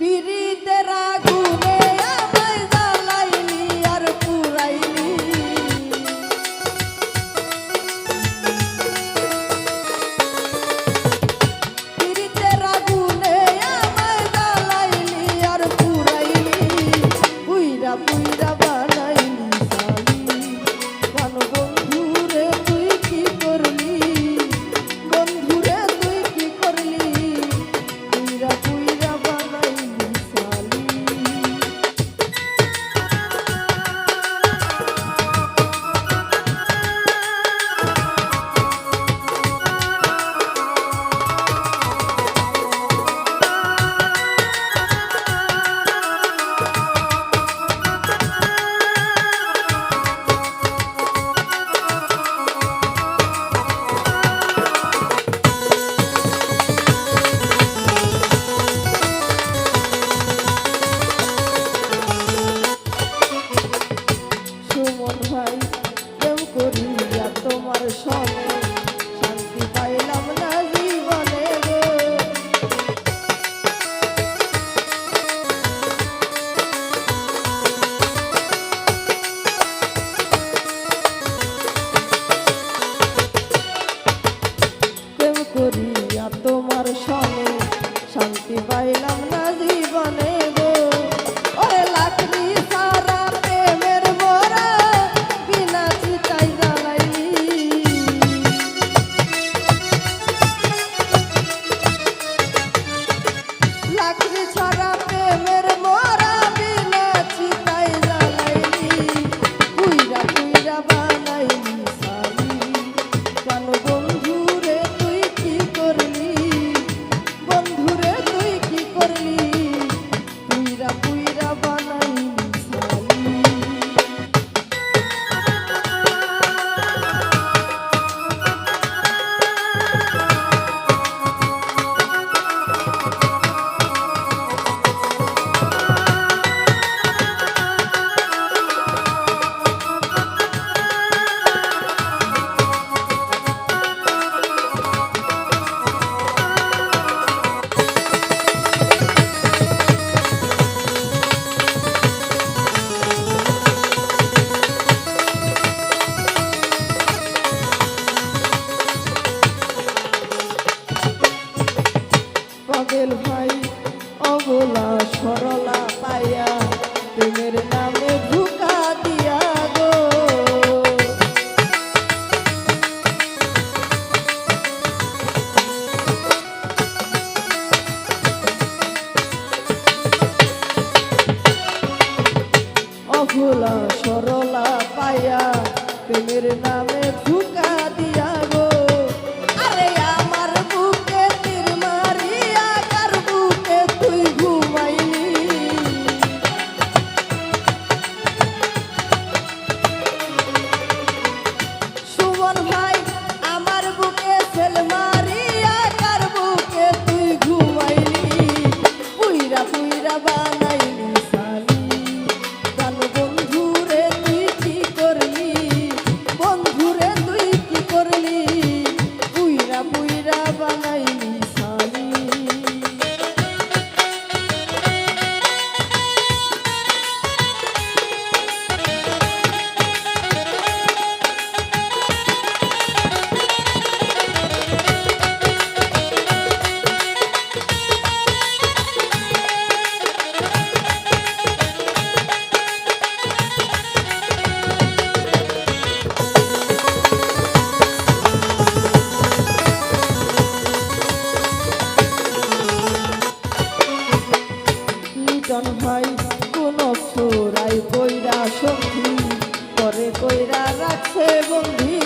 পিরি করি। মায়া প্রেমের নামে নাই কোনো তোরাই কইরা সখী করে কইরা রাখছে বন্ধী।